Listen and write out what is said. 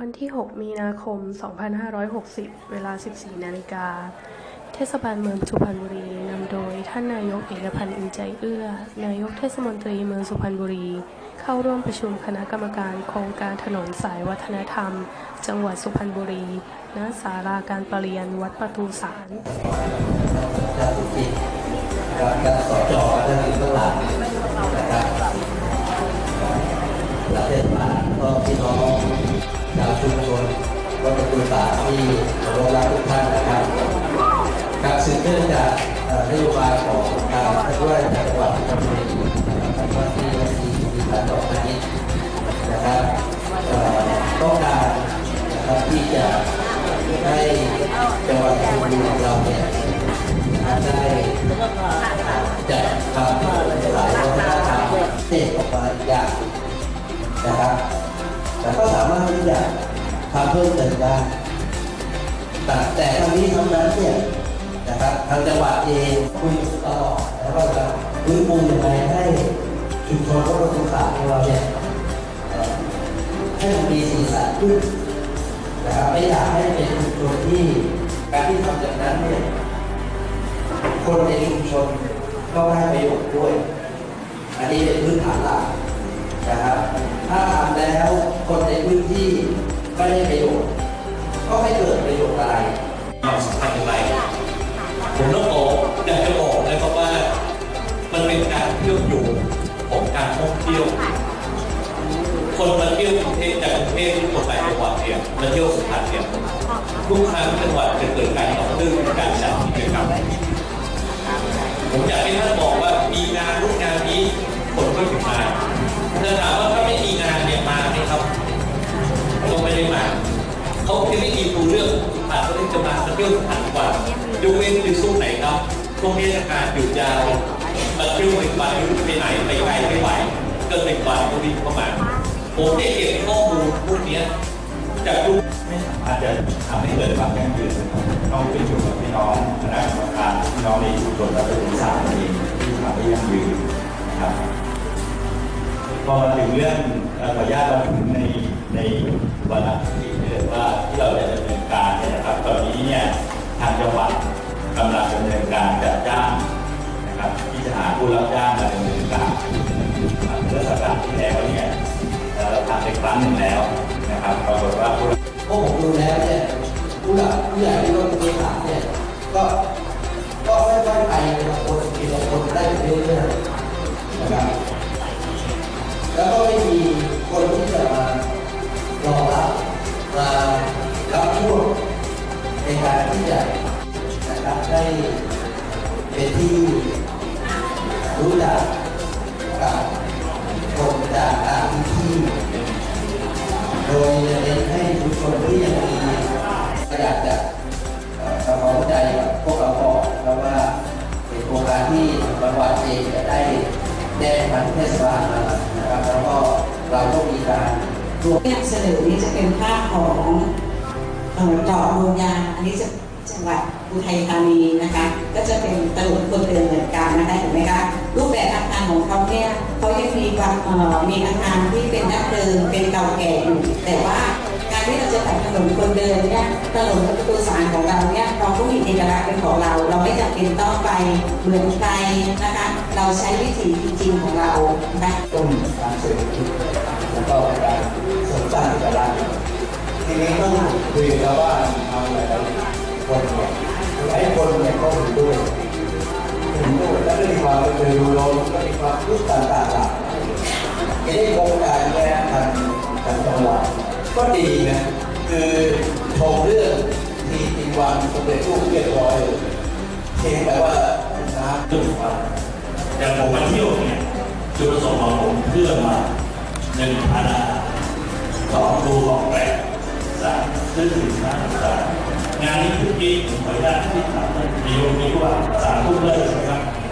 วันที่ 6 มีนาคม 2560 เวลา 14 นาฬิกา เทศบาลเมืองสุพรรณบุรี นำโดยท่านนายกเอกพันธ์อินใจเอื้อ นายกเทศมนตรีเมืองสุพรรณบุรี เข้าร่วมประชุมคณะกรรมการโครงการถนนสายวัฒนธรรม จังหวัดสุพรรณบุรี ณ ศาลาการประเรียนวัดประตูสารการสุกิจกับการสอจอท่านอื่นก็หลังนะครับหลังเทศบาลก็พี่น้อง ชาวชุมชนวัดประตูสาที่เคารพรักทุกท่านนะครับการสืบเนื่องจากนโยบายของการท่านว่าจังหวัดสุพรรณบุรีนะครับว่าที่มีมีการดอกพนิษฐ์นะครับต้องการนะครับที่จะให้จังหวัดสุพรรณบุรีของเราเนี่ยได้จัดทำสายวัฒนธรรมเด็กออกมาอย่างนะครับ แต่ก็สามารถที่จะทำเพิ่มเติมได้แต่แต่ทั้งนี้ทั้งนั้นเนี่ยนะครับทางจังหวัดเองคุยตลอดนะว่าจะฟื้นฟูยังไงให้ชุมชนวัดประตูสามของเราเนี่ยให้มันมีสีสันขึ้นนะครับไม่อยากให้เป็นชุมชนที่การที่ทำอย่างนั้นเนี่ยคนในชุมชนก็ได้ประโยชน์ด้วย อันนี้เป็นพื้นฐานหลัก ที่ไม่ได้ประโยชน์ ก็ไม่เกิดประโยชน์อะไรความสำคัญอย่างไร ผมต้องบอกอยากจะบอกนะครับว่า มันเป็นการเที่ยวอยู่ของการท่องเที่ยว คนมาเที่ยวกรุงเทพจากกรุงเทพทุกคนไปจังหวัดเนี่ยมาเที่ยวสุพรรณเนี่ยทุกครั้งจังหวัดจะเกิดการต่อตื้อการจัดกิจกรรมผมอยากให้ท่านบอก ที่ไม่มีรู้เรื่องสุพรรณเขาเลยจะมาเที่ยวสุพรรณกว่ายกเว้นคือช่วงไหนครับช่วงเทศกาลหยุดยาวมาเที่ยวหนึ่งวันไม่รู้จะไปไหนไปไกลไม่ไหวก็หนึ่งวันก็วิ่งเข้ามาผมได้เก็บข้อมูลพวกนี้จากลูกอาจจะทำให้เกิดความยั่งยืนต้องเป็นชุมกับพี่น้องคณะกรรมการพี่น้องในชุมชนและเป็นสามเองที่ทำให้ยั่งยืนนะครับพอมาถึงเรื่องขออนุญาตมาถึงในในวันที่เกิดว่าที่างจังหวัดกำลังดำเนินการจัดจ้างนะครับที่จะหาผู้รับจ้างมาดำเนินการเมื่อสัปดาห์ที่แล้วเนี่ยเราทำไปครั้งหนึ่งแล้วนะครับปรากฏว่าผู้พวกผมดูแล้วเนี่ยผู้หลักผู้ใหญ่ที่ว่าเป็นฐานเนี่ยก็ก็ค่อยๆไปทีละคนทีละคนได้ไปเรื่อยๆนะครับ ได้เป็นที่รู้จักกับคนจากต่างที่ โดยจะเน้นให้ชุมชนที่ยังมีก็อยากจะเอ่อทำความเข้าใจกับพวกเราก่อนเพราะว่าเป็นโครงการที่บางวันเองจะได้แจ้งทางเทศบาลมานะครับแล้วก็เราก็มีการร่วมที่เสนอนี้จะเป็นภาพของเจาะโรงยางอันนี้จะ จังหวัดอุทัยธานีนะคะ ก็จะเป็นตลุกคนเดินเหมือนกันนะคะเห็นไหมคะรูปแบบอาคารของเขาเนี่ยเขายังมีความมีอาคารที่เป็นดั้งเดิมเป็นเก่าแก่อยู่แต่ว่าการที่เราจะแตัดถนนคนเดินเนี่ยถนนประตูสารของเราเนี่ยเราก็มีเอกลักษณ์เป็นของเรา เราไม่จำเป็นต้องไปเหมือนใครนะคะ เราใช้วิถีจริงๆของเรานะคะต้นการเศรษฐกิจแล้วก็การสริมสร้างเอกลักษณ์ทีนี้ต้องคุยกันว่าทำอะไร คนเนี่ยให้คนเนี่ยเขาถึงด้วยถึงด้วยแล้วก็มีความเป็นเรือร้อนก็มีความรู้ต่างๆหลากหลายทีนี้โครงการเนี้ยทางทางจังหวัดก็ดีนะคือชมเรื่องทีทีควันสมเด็จลูกเรียบร้อยเพียงแต่ว่าน้ำเรื่องของว่าอย่างผมมาเที่ยวเนี่ยจุดประสงค์ของผมเพื่อมาหนึ่งพันสองดูของแปลกสามซื้อสินค้าต่าง งานนี้ทุกทีผมขออนุญาตที่ถามท่านนายกนี้ว่าสามทุ่มเลิกนะครับ